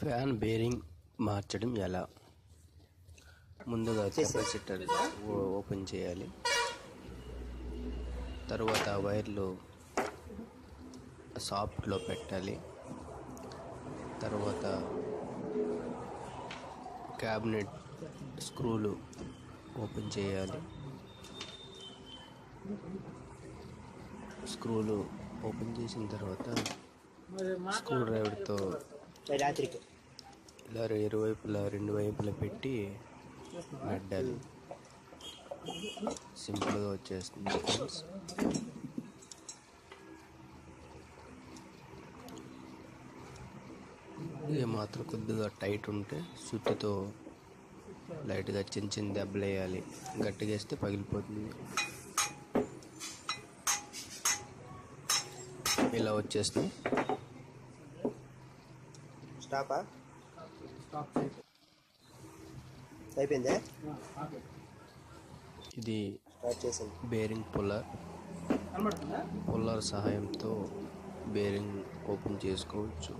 Fan bearing మార్చడం ఎలా? ముందుగా కెపాసిటర్ ఓపెన్ చేయాలి. తర్వాత వైర్లు సాఫ్ట్లో పెట్టాలి. తర్వాత క్యాబినెట్ స్క్రూలు ఓపెన్ చేయాలి. స్క్రూలు ఓపెన్ చేసిన తర్వాత స్క్రూ డ్రైవర్తో రాత్రికి. ఇలా ఇరువైపులా రెండు వైపులా పెట్టి మెడ్డాలి సింపుల్గా వచ్చేస్తుంది ఫ్రెండ్స్. ఇది మాత్రం కొద్దిగా టైట్ ఉంటే సుత్తితో లైట్గా చిన్న చిన్న దెబ్బలు వేయాలి. గట్టిగా వేస్తే పగిలిపోతుంది. ఇలా వచ్చేస్తుంది. స్టాపా? అయిపోయిందా? ఇది బేరింగ్ పుల్లర్. పుల్లర్ సహాయంతో బేరింగ్ ఓపెన్ చేసుకోవచ్చు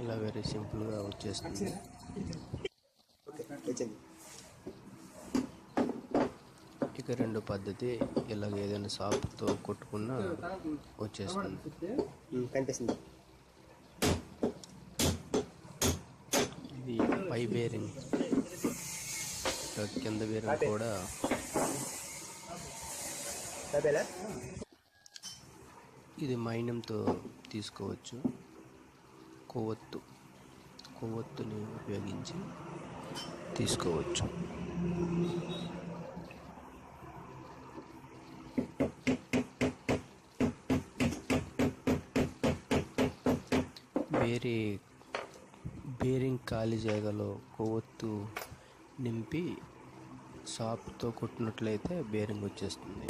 ఇలా వెరీ సింపుల్గా వచ్చేస్తుంది ఇక రెండు పద్ధతి ఇలాగ ఏదైనా సాఫ్ట్తో కొట్టుకున్నా వచ్చేస్తుంది. కనిపిస్తుంది. ఇది పై బేరింగ్ కింద బేరింగ్ కూడా. ఇది మైనంతో తీసుకోవచ్చు. కొవ్వొత్తు. కొవ్వొత్తుని ఉపయోగించి తీసుకోవచ్చు. వేరే బేరింగ్ ఖాళీ జాగాలో కొవ్వొత్తు నింపి సాప్తో కొట్టినట్లయితే బేరింగ్ వచ్చేస్తుంది.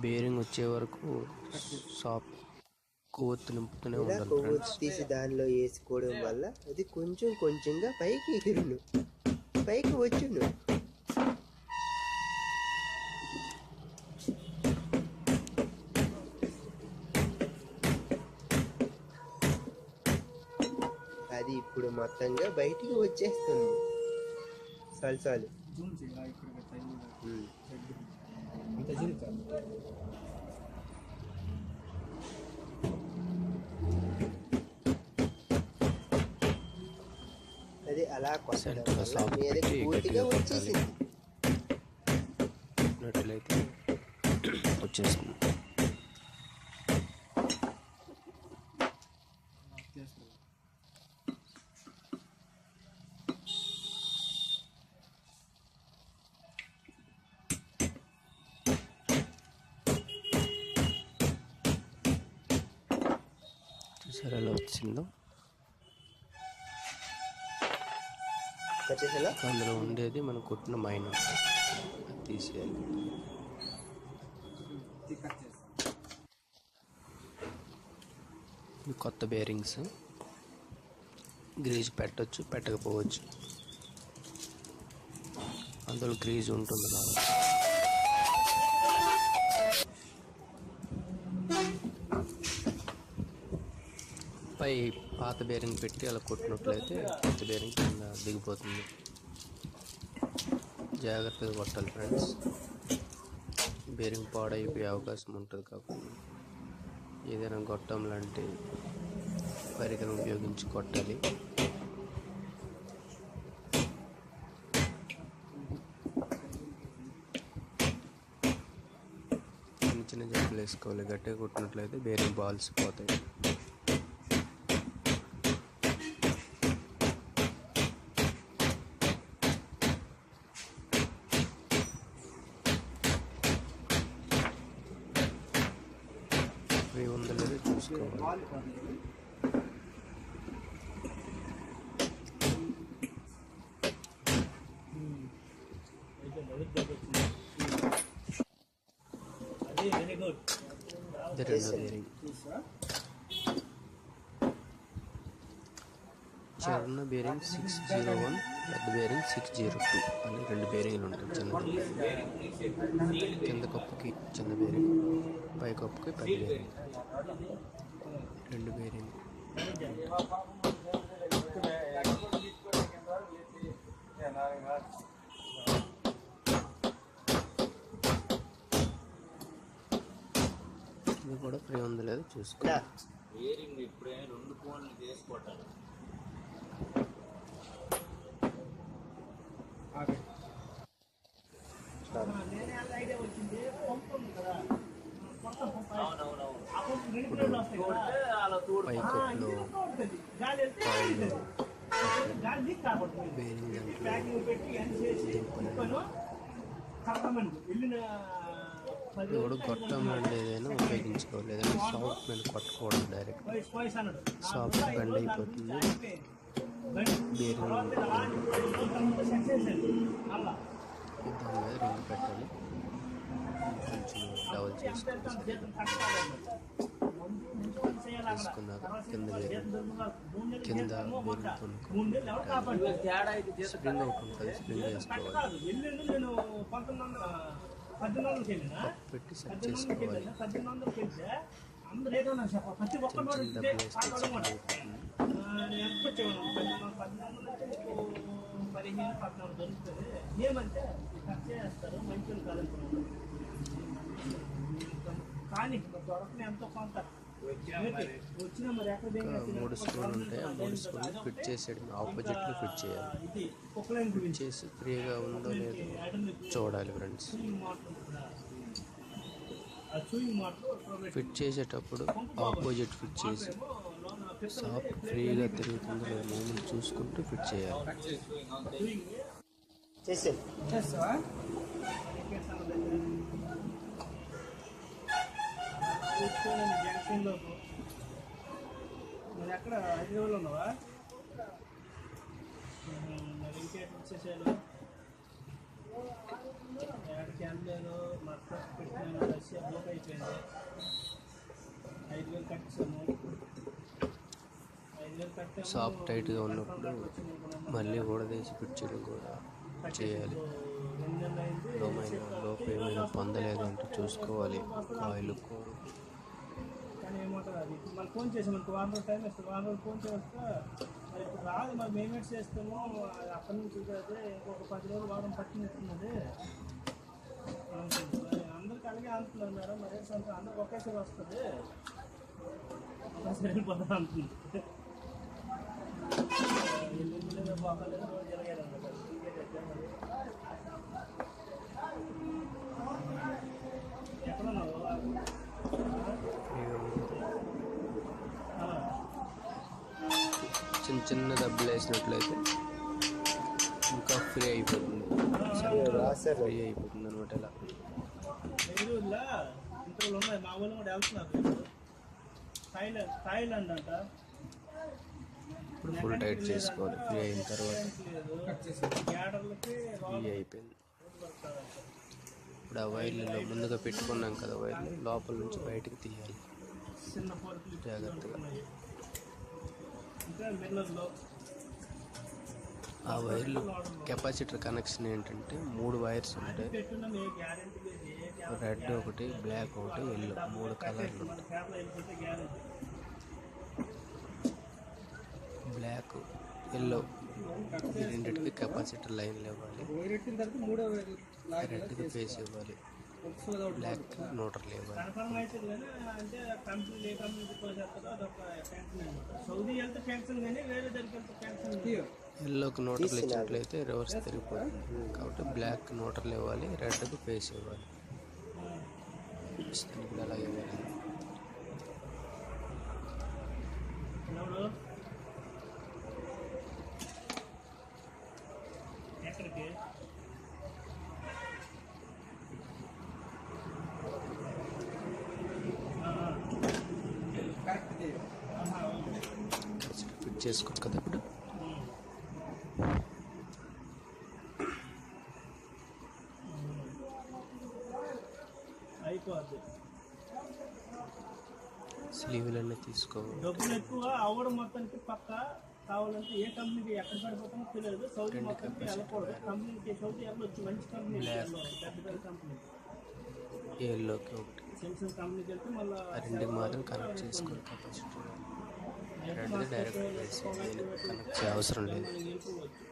బేరింగ్ వచ్చే వరకు సాప్ కొవ్వొత్తు నింపుతూనే ఉండాలి కొవ్వొత్తి ఫ్రెండ్స్ తీసి దానిలో వేసుకోవడం వల్ల అది కొంచెం కొంచెంగా పైకి ఎగురును. పైకి వచ్చును. అది ఇప్పుడు మొత్తంగా బయటికి వచ్చేస్తుంది. చాలు చాలు. అది అలా కొట్టడం మీదకి పూర్తిగా గట్టిగా వచ్చేసింది. ఎలా వచ్చిందో. అందులో ఉండేది మనం కొట్టిన మైనం. తీసేయాలి. కొత్త బేరింగ్స్ గ్రీజ్ పెట్టొచ్చు పెట్టకపోవచ్చు. అందులో గ్రీజ్ ఉంటుంది కాబట్టి. పై పాత బేరింగ్ పెట్టి అలా కొట్టినట్లయితే కొత్త బేరింగ్ కింద దిగిపోతుంది. జాగ్రత్తగా కొట్టాలి ఫ్రెండ్స్ బేరింగ్ పాడైపోయే అవకాశం ఉంటుంది కాకుండా ఏదైనా గొట్టం లాంటి పరికరం ఉపయోగించి కొట్టాలి. చిన్న చిన్న జబ్బులు వేసుకోవాలి. గట్టిగా కొట్టినట్లయితే బేరింగ్ బాల్స్ పోతాయి. Hayvanları çok sıkamadım. The renewing. Charna bearing 601. Leg bearing six zero two అని రెండు బేరింగ్లు ఉంటాయి. చిన్న కింద కప్పుకి చిన్న బేరింగ్. పై కప్పుకి పెద్ద బేరింగ్. రెండు బేరింగ్. ఇది కూడా ఫ్రీ ఉంది లేదు చూసుకో. బేరింగ్ ఇప్పుడే రెండు కోన్లు చేసుకోవటానికి. ఇప్పుడు గొట్టం లాంటి ఏదైనా ఉపయోగించుకోవాలి లేదంటే సాఫ్ట్ మీద కొట్టకూడదు డైరెక్ట్ సాఫ్ట్ బెండ్ అయిపోతుంది. బేరింగ్ దాని మీద రింగ్ పెట్టాలి కొంచెం డబల్ చేసుకుంటే తీసుకున్నాక కింద కింద స్ప్రింగ్ అవుట్ ఉంటుంది స్ప్రింగ్ వేసుకోవాలి పెట్టి సెట్ చేసుకోవాలి పదిహేను పద్నాలుగు దొరుకుతుంది ఏమంటే మూడు స్క్రూలు ఉంటాయి. ఆ మూడు స్క్రూలు ఫిట్ చేసేయడం ఆపోజిట్లో ఫిట్ చేయాలి. ఫిట్ చేసి ఫ్రీగా ఉందో లేదో చూడాలి ఫ్రెండ్స్. ఫిట్ చేసేటప్పుడు ఆపోజిట్ ఫిట్ చేసి షాప్ ఫ్రీగా తిరుగుతుందో లేదో మూమెంట్ చూసుకుంటూ ఫిట్ చేయాలి. చేసే నువ్వు ఎక్కడ హైదరాబాద్లో ఉన్నావా? ఉమ్, మరి ఇంకేటి వచ్చేసాను ఎక్కడికి వెళ్ళలేదు మొత్తం పెట్టినాను రష్యా బుక్ అయిపోయింది ఐదు వేలు కట్టాము ఐదు వేలు కట్టాము షాప్ టైట్గా ఉన్నప్పుడు మళ్ళీ కూడా తీసి చేయడం కూడా. చేయాలి లోమైన పొందలేదు అంటే చూసుకోవాలి కాయలు కూర కానీ ఏమంటారు అది ఇప్పుడు మళ్ళీ ఫోన్ చేసాం మనకు వారం రోజులు టైం ఇస్తుంది వారం రోజులు ఫోన్ చేస్తే మరి ఇప్పుడు రాదు మరి చేస్తాము అది అక్కడి నుంచి అదే ఇంకొక పది రోజులు వారం పట్టినట్టున్నది అందరికి అలాగే అంటున్నారు మేడం మరి ఏంటి అంటే అందరికి ఒకేసారి వస్తుంది ఒకేసారి వెళ్ళిపోతా అంటుంది చిన్న చిన్న డబ్బులు వేసినట్లయితే ఇంకా ఫ్రీ అయిపోతుంది. ఫ్రీ అయిపోతుంది అనమాట ఇలా. బెంగళూరులో ఇంటర్వ్యూలు ఉన్నాయి మా ఊళ్ళో కూడా వెళ్తున్నారు. థాయిలాండ్ థాయిలాండ్ అంట. ఇప్పుడు ఫుల్ టైట్ చేసుకోవాలి. ఫ్రీ అయిన తర్వాత ఫ్రీ అయిపోయింది. ఇప్పుడు ఆ వైర్లలో ముందుగా పెట్టుకున్నాం కదా వైర్లు లోపల నుంచి బయటికి తీయాలి. జాగ్రత్తగా. ఆ వైర్లు కెపాసిటర్ కనెక్షన్ ఏంటంటే మూడు వైర్స్ ఉంటాయి. రెడ్ ఒకటి బ్లాక్ ఒకటి ఎల్లో మూడు కలర్లు ఉంటాయి. బ్లాక్ ఎల్లో ఈ రెండింటికి కెపాసిటర్ లైన్లు ఇవ్వాలి రెడ్కి ఫేస్ ఇవ్వాలి. బ్లాక్ నోటర్లు ఇవ్వాలి ఎల్లోకి నోటర్లు ఇచ్చినట్లయితే రివర్స్ తిరిగిపోతుంది. కాబట్టి బ్లాక్ నోటర్లు ఇవ్వాలి రెడ్కి ఫేస్ ఇవ్వాలి. దానికి అలాగే ఇవ్వాలి ఎవడు ఎక్కడికి ఆ, కనెక్ట్ చేసుకోవచ్చు కదా ఇప్పుడు? స్లీవ్లన్నీ తీసుకోవాలి డబ్బులు ఎక్కువ అవ్వడం మొత్తానికి పక్క కావాలంటే ఏ కంపెనీకి ఎక్కడ పడిపోతామో తెలియదు. సౌదీ మొత్తానికి వెళ్ళకూడదు. కంపెనీకి సౌదీ వెళ్ళొచ్చు మంచి కంపెనీ పెద్ద పెద్ద కంపెనీ. ఏళ్ళలోకి ఒకటి. సెన్సన్ కంపెనీకి వెళ్తే మళ్ళీ ఆ రెండుకి మాత్రం కనెక్ట్ చేసుకోవాలి. రెండుది డైరెక్ట్ వేసి కనెక్ట్ అవసరం లేదు మనకి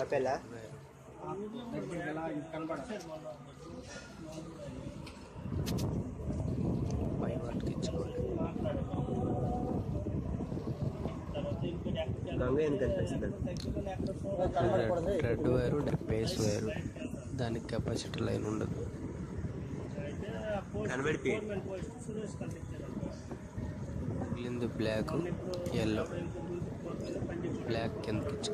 ఆపేలా? గంగ ఏం కనిపిస్తుంది? Red wire base wire. దానికి కెపాసిటీ లైన్ ఉండదు. కనబడిపోయి మిగిలింది బ్లాక్ ఎల్లో బ్లాక్ కిందకి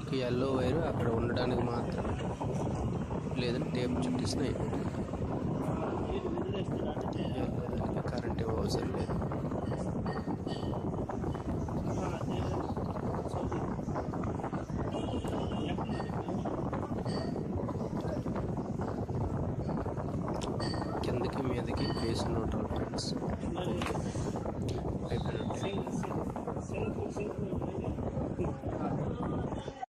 ఒక ఎల్లో వైరు అక్కడ ఉండడానికి మాత్రం లేదంటే టేప్ చుట్టేసిన ఇది వదిలేస్తారా అంటే దానికి కరెంట్ ఇవ్వవసరం లేదు.